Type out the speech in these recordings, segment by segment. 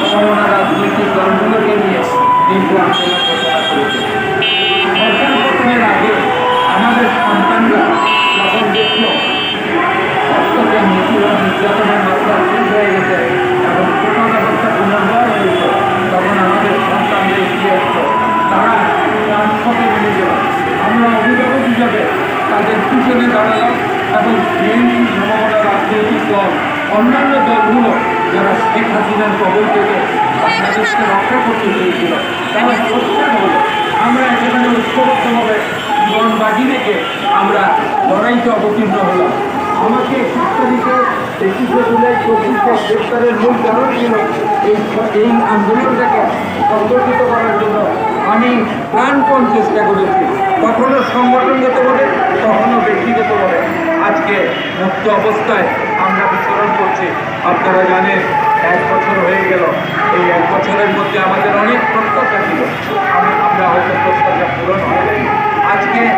সম্ভাবনা রাজনৈতিক দলগুলোকে নিয়ে দীর্ঘ আন্দোলন ঘোষণা করেছে সরকার গঠনের আগে আমাদের সন্তানরা যখন দেখল নির্যাতনের পিছনে দাঁড়ালাম এবং বিএনপি সমমনা রাজনৈতিক দল, অন্যান্য দলগুলো যারা শেখ হাসিনার কবল থেকে বাংলাদেশকে রক্ষা করতে চেয়েছিল, তারা প্রস্থান হলো আমরা একেবারে ঐক্যবদ্ধভাবে জীবন বাজি রেখে আমরা লড়াইতে অবতীর্ণ হলাম। আমাকে শিক্ষা দিতে একুশে জুলাই চব্বিশে গ্রেপ্তারের মূল কারণ ছিল এই এই আন্দোলনটাকে সংগঠিত করার জন্য আমি প্রাণপণ চেষ্টা করেছি। কখনো সংগঠনগতভাবে কখনো ব্যক্তিগতভাবে আজকে মুক্ত অবস্থায় আমরা বিচরণ করছি। আপনারা জানেন, এক বছর হয়ে গেল। এই এক বছরের মধ্যে আমাদের অনেক প্রত্যাশা ছিল। আম- আমরা হয়তো প্রত্যাশা পূরণ হয় আজকে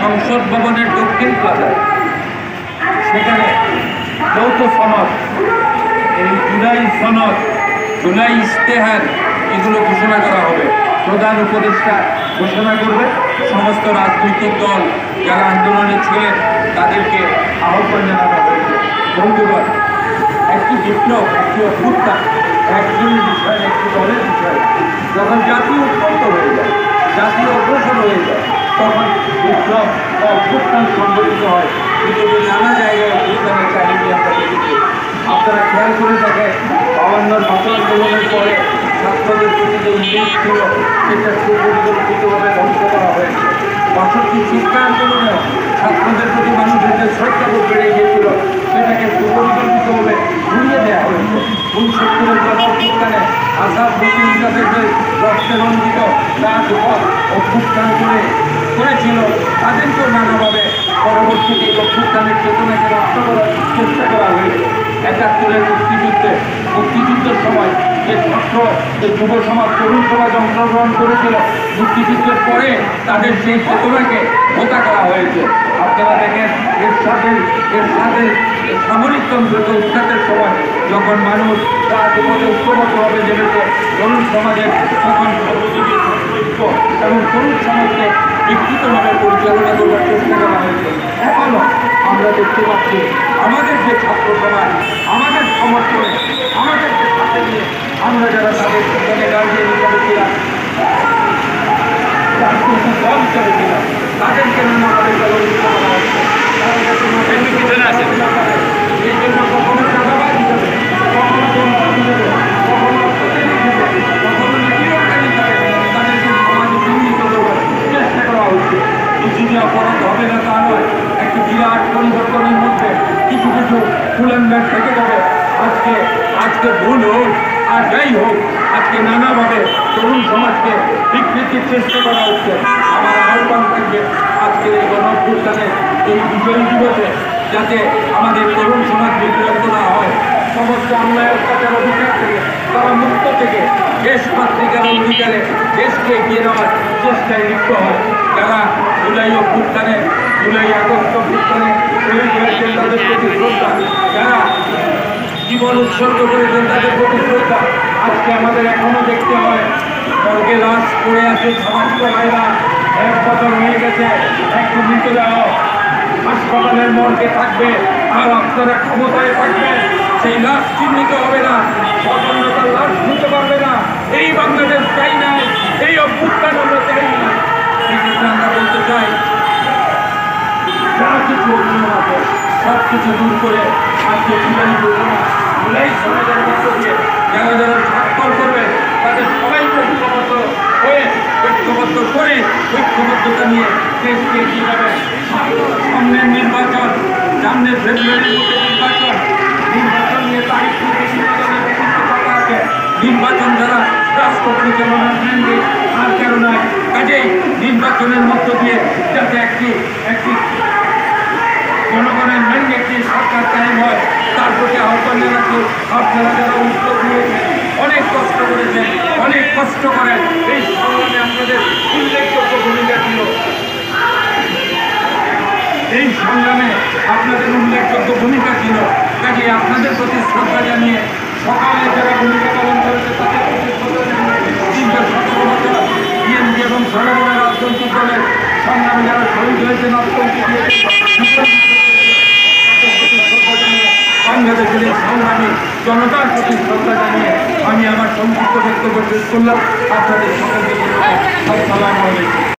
সংসদ ভবনের দক্ষিণ প্লাজায়, সেখানে যৌথ সনদ এই জুলাই সনদ, জুলাই ইশতেহার, এগুলো ঘোষণা করা হবে। প্রধান উপদেষ্টা ঘোষণা করবে। সমস্ত রাজনৈতিক দল যারা আন্দোলনে ছিলেন, তাদেরকে আহ্বান জানানো হয়েছে। বন্ধুগণ, একটি বিপ্লব, একটি অভ্যুত্থান একজনের বিষয়, একটি দলের বিষয়। যখন জাতি উৎপন্ন হয়ে যায়, জাতি অগ্রসর হয়ে যায়, তখন বিপ্লব বা অভ্যুত্থান সংগঠিত হয়। কিন্তু নানা জায়গায় অভ্যুত্থানের কাহিনী আমরা দেখেছি আপনারা খেয়াল করে দেখেন বাবান্নর ভাষা আন্দোলনের পরে ছাত্রদের যে ছিল সেটা সুপরিকল্পিতভাবে ধ্বংস করা হয়েছে। বাষট্টি শিক্ষা আন্দোলনেও ছাত্রদের প্রতি মানুষের যে শ্রদ্ধাবোধ বেড়ে গিয়েছিল, সেটাকে সুপরিকল্পিতভাবে ঘুরিয়ে দেওয়া হয়েছে। উনসত্তরের বিজ্ঞানে আসাদ প্রতিনিধিদের যে রক্তে রঞ্জিত রাজপথ অভ্যুত্থান করে করেছিল, তাদেরকেও নানাভাবে পরবর্তীতে যে ছাত্র, যে যুব সমাজ তরুণ সমাজ অংশগ্রহণ করেছিল, মুক্তিযুদ্ধের পরে তাদের সেই চেতনাকে হোতা করা হয়েছে। আপনারা দেখেন, এর সাথে এর সাথে সামরিক তন্ত্রকে উৎখাতের সময়, যখন মানুষ রাজপথে ঐক্যবদ্ধভাবে নেমেছে তরুণ সমাজের তখন ঐক্য এবং তরুণ সমাজকে বিকৃতভাবে পরিচালনা করবার চেষ্টা করা হয়েছে। এখনও আমরা দেখতে পাচ্ছি, আমাদের যে ছাত্র সমাজ আমাদের সমর্থনে আমরা যারা তাদের সেখানে গার্জিয়ান হিসাবে ছিলাম হিসাবে যাতে মাথায় এই জন্য কখনো চাঁদাবাদ হিসাবে কখনো জনতা হিসাবে কখনো কখনো নিপীড়নকারী হিসাবে তাদেরকে সমাজে চিহ্নিত করবার চেষ্টা করা হচ্ছে কিছু যে অপরাধ হবে না তা নয় একটি বিরাট পরিবর্তনের মধ্যে কিছু কিছু ফুলেনব্যাগ থেকে যাবে। আজকে আজকে ভুল হোক আর যাই হোক, আজকে নানাভাবে তরুণ সমাজকে বিকৃতির চেষ্টা করা হচ্ছে। আমার আহ্বান থাকবে আজকের এই গণঅভ্যুত্থানে, এই বিজয়ী দিবসে যাতে আমাদের তরুণ সমাজ বিভ্রান্ত না হয়। সমস্ত অন্যায় অত্যাচার অধিকার থেকে, তারা মুক্ত থেকে দেশ মাতৃকার অধিকারে দেশকে এগিয়ে নেওয়ার চেষ্টায় লিপ্ত হয়। যারা জুলাই অভ্যুত্থানে, জুলাই আগস্ট অভ্যুত্থানে শহীদ হয়েছেন তাদের প্রতি শ্রদ্ধা। যারা জীবন উৎসর্গ করেছেন তাদের প্রতি আজকে আমাদের এখনও দেখতে হয়। স্বর্গে লাশ পড়ে আছে সমস্ত ভাইরা। এক বছর হয়ে গেছে একটু মৃতদেহ হাসপাতালের মর্গে থাকবে, আর আপনারা ক্ষমতায় থাকবেন সেই লাশ চিহ্নিত হবে না স্বতন্ত্রতার লাশ নিতে পারবে না। এই বাংলাদেশ চাই না, এই অভ্যুত্থান আমরা চাই না। সেক্ষেত্রে আমরা বলতে চাই, যা কিছু অভিযোগ আছে সব কিছু দূর করে আজকে জুলাই যোজনা জুলাই সমাজের মধ্য দিয়ে, যারা যারা স্বাক্ষর করবে। তাদের সবাইকে ঐক্যবদ্ধ হয়ে, ঐক্যবদ্ধ করে ঐক্যবদ্ধতা নিয়ে দেশকে এগিয়ে যাবে। সামনের নির্বাচন, সামনের ফেব্রুয়ারির মধ্যে নির্বাচন। নির্বাচন নিয়ে তারিখ নির্বাচন যারা রাষ্ট্র পরিচালনার ম্যান্ডেট আর কেন নয়। কাজেই নির্বাচনের মধ্য দিয়ে যাতে একটি একটি জনগণের ম্যান্ডেট নিয়ে সরকার কায়েম হয়, তার প্রতি আহ্বান জানাচ্ছি আপনারা যারা উদ্যোগ নিয়েছেন অনেক কষ্ট করেছেন, অনেক কষ্ট করেন। এই সংগ্রামে আপনাদের উল্লেখযোগ্য ভূমিকা ছিল। এই সংগ্রামে আপনাদের উল্লেখযোগ্য ভূমিকা ছিল। কাজে আপনাদের প্রতি শ্রদ্ধা জানিয়ে সকালে যারা ভূমিকা পালন করেছে, তাদের প্রতি শ্রদ্ধা জানিয়ে দীর্ঘ সতেরো বছর বিএনপি এবং সর্বদা রাজনৈতিক দলের সংগ্রামে যারা শহীদ হয়েছেন, অত্যন্ত বাংলাদেশের সংগ্রামী জনতার প্রতি শ্রদ্ধা আমি আমার সংক্ষিপ্ত বক্তব্য শেষ করলাম আপনাদের সকলকে। আসসালামু আলাইকুম